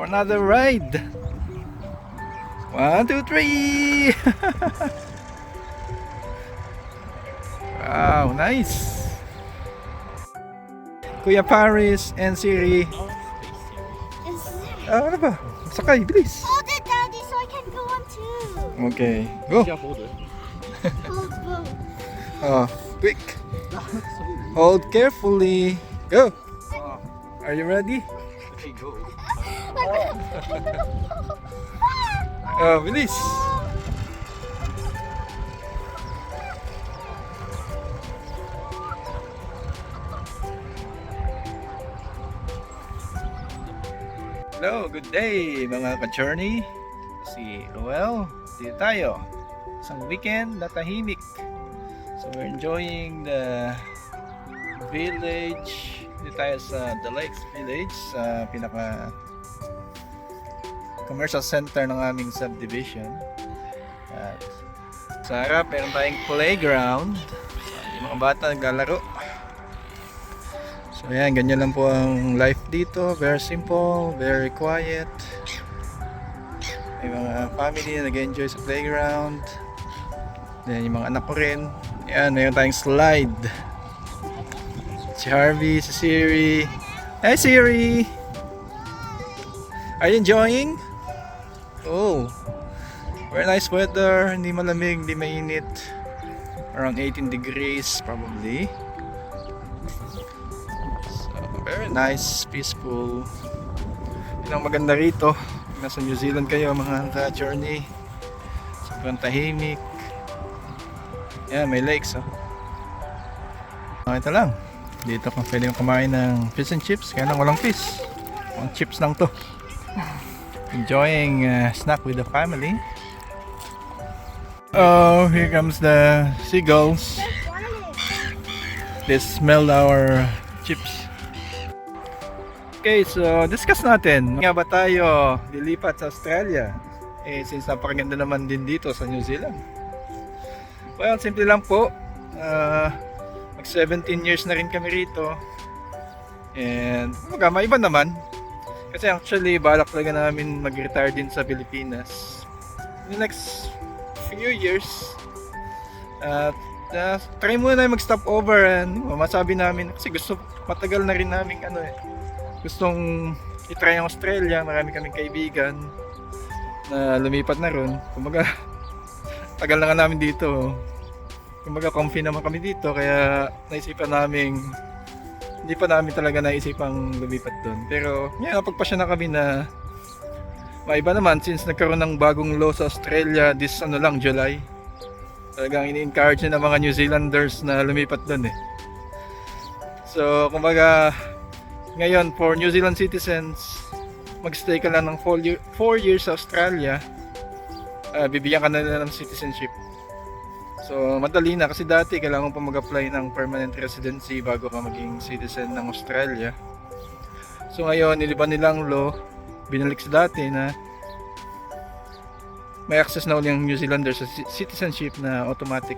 for another ride. One, two, three. wow, nice. Kuya Paris and Siri. Is Ah, ano ba? Sakay, bilis. hold it, Daddy, so I can go on too. Okay, go. Hold both. Oh, quick. Hold carefully. Go. Are you ready? Okay, go. Oh, bilis. Hello, good day mga ka-journey. Si Roel, dito tayo. Isang weekend na tahimik. So we're enjoying the village. Dito tayo sa The Lakes Village sa pinaka commercial center ng aming subdivision. At sa harap, meron tayong playground. Yung mga bata naglalaro. So ayan, ganyan lang po ang life dito. Very simple, very quiet. May mga family na nag-enjoy sa playground. Then yung mga anak ko rin. Ayan, mayroon tayong slide. Si Harvey, si Siri. Hey Siri! Are you enjoying? Oh, very nice weather. Hindi malamig, hindi mainit. Around 18 degrees probably. So, very nice, peaceful. Yun ang maganda rito. Nasa New Zealand kayo mga ka-journey. Sobrang tahimik. Yan, may lakes oh. Oh, ito lang. Dito kung pwede kumain ng fish and chips. Kaya lang walang fish. Ang chips lang to enjoying uh, snack with the family. Oh, here comes the seagulls. They smell our chips. Okay, so discuss natin. Nga ba tayo lilipat sa Australia? Eh, since napakaganda naman din dito sa New Zealand. Well, simple lang po. Uh, mag 17 years na rin kami rito. And, mga maiba naman. Kasi actually, balak talaga namin mag-retire din sa Pilipinas. In the next few years, at uh, try muna na mag-stop over and masabi namin, kasi gusto, matagal na rin namin ano eh, gustong itry ang Australia, marami kaming kaibigan na lumipat na ron. Kumbaga, tagal na nga namin dito. Kumbaga, comfy naman kami dito, kaya naisipan namin hindi pa namin talaga naisipang lumipat doon. Pero, yeah, napagpasya na kami na maiba naman since nagkaroon ng bagong law sa Australia this ano lang, July. Talagang ini-encourage na mga New Zealanders na lumipat doon eh. So, kumbaga, ngayon for New Zealand citizens, magstay ka lang ng 4 year, four years sa Australia, ah, bibigyan ka na nila ng citizenship. So, madali na kasi dati kailangan pa mag-apply ng permanent residency bago ka maging citizen ng Australia. So, ngayon, niliban nilang law, binalik sa dati na may access na ulit ang New Zealander sa ci- citizenship na automatic.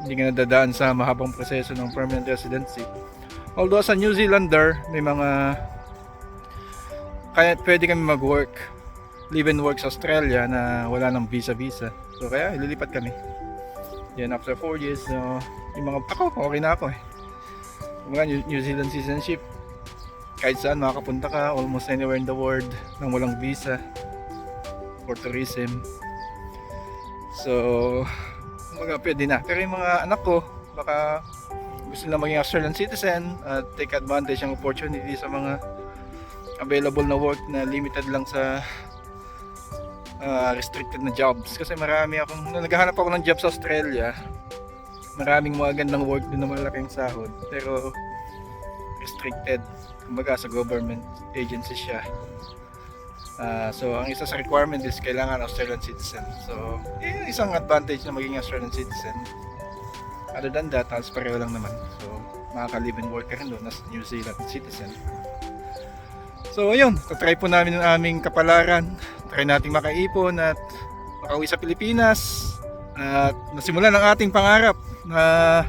Hindi ka nadadaan sa mahabang proseso ng permanent residency. Although sa New Zealander, may mga kaya pwede kami mag-work live and work sa Australia na wala ng visa-visa. So kaya ililipat kami. Yan, after 4 years, so, yung mga, ako, okay na ako eh. Mga New, New Zealand citizenship, kahit saan makakapunta ka, almost anywhere in the world, nang walang visa for tourism. So, mga pwede na. Pero yung mga anak ko, baka gusto na maging Australian citizen at take advantage ng opportunity sa mga available na work na limited lang sa uh, restricted na jobs. Kasi marami akong nung naghahanap ako ng job sa Australia. Maraming mga gandang work din na malaking sahod pero restricted. Kumbaga sa government agency siya. Ah, so ang isa sa requirement is kailangan Australian citizen. So yun isang advantage na maging Australian citizen. Other than that halos pareho lang naman. So makaka-live and work ka rin doon as New Zealand citizen. So ayun, tatry po namin ang aming kapalaran. Try nating makaipon at makauwi sa Pilipinas. At nasimulan ang ating pangarap na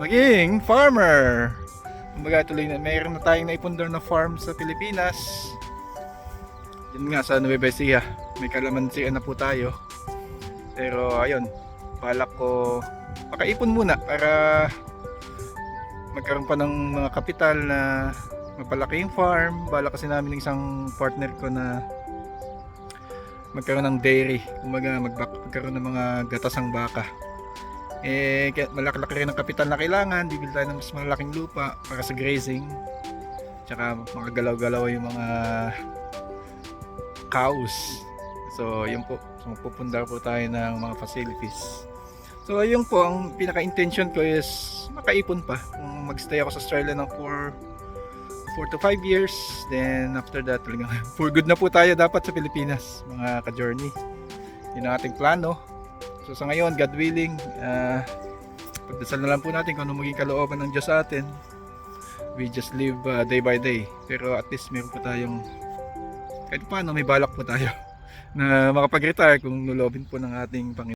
maging farmer. Kumbaga tuloy na mayroon na tayong naipundar na farm sa Pilipinas. yun nga sa Nueva Ecija, may kalamansian na po tayo. Pero ayun, balak ko makaipon muna para magkaroon pa ng mga kapital na mapalaki yung farm. Balak kasi namin ng isang partner ko na magkaroon ng dairy. Magbak magkaroon ng mga gatasang baka. Eh, kaya malaki-laki rin ang kapital na kailangan. Bibili tayo ng mas malaking lupa para sa grazing. Tsaka makagalaw-galaw yung mga cows. So, yun po. So, magpupundar po tayo ng mga facilities. So, yun po, ang pinaka-intention ko is makaipon pa. Kung magstay ako sa Australia ng 4 4 to 5 years, then after that, talagang for good na po tayo dapat sa Pilipinas, mga ka-journey. Yun ang ating plano. So, sa ngayon, God willing, ah pagdasal na lang po natin kung ano maging kalooban ng Diyos sa atin. We just live ah, day by day. Pero at least meron po tayong kahit paano may balak po tayo na makapag-retire kung nulobin po ng ating Panginoon.